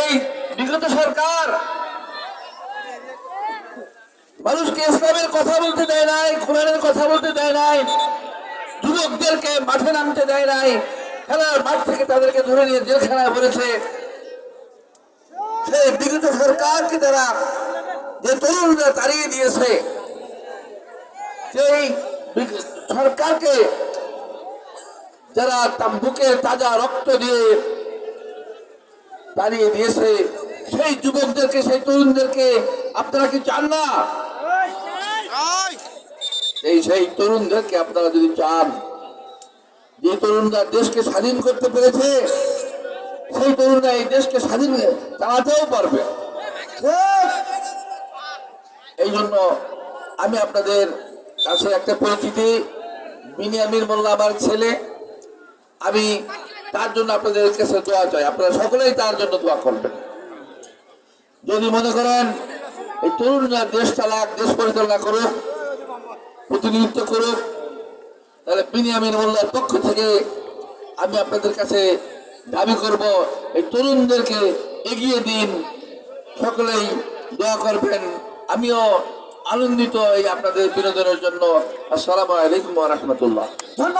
এই বিগত সরকার। মানুষকে ইসলামের কথা বলতে দেয় নাই, কোরআনের কথা বলতে দেয় নাই, যুবকদেরকে মাঠে নামতে দেয় নাই, খেলার মাঠ থেকে তাদেরকে ধরে নিয়ে জেলখানায় ভরেছে সেই বিগত সরকারকে তারা যে তরুণরা তাড়িয়ে দিয়েছে, সেই সরকারকে যারা বুকের তাজা রক্ত দিয়ে দাঁড়িয়ে দিয়েছে। সেই যুবকদেরকে, সেই তরুণদেরকে আপনারা কি চান না? এই সেই তরুণদেরকে আপনারা যদি চান, যে তরুণরা দেশকে স্বাধীন করতে পেরেছে, সেই তরুণরা এই দেশকে স্বাধীন চালাতেও পারবে। এই জন্য আমি আপনাদের কাছে একটা পরিচিতি বিনিয়ামির মোল্লা আমার ছেলে। আমি তার জন্য আপনাদের কাছে দোয়া চাই। আপনারা সকলেই তার জন্য দোয়া করবেন। যদি মনে করেন, এই তরুণরা দেশ চালাক, দেশ পরিচালনা করুক, প্রতিনিধিত্ব করুক, তাহলে বিনিয়ামিন মোল্লার পক্ষ থেকে আমি আপনাদের কাছে দাবি করব, এই তরুণদেরকে এগিয়ে দিন। সকলেই দোয়া করবেন। আমিও আনন্দিত এই আপনাদের বিনোদনের জন্য। আসসালামু আলাইকুম রহমতুল্লাহ।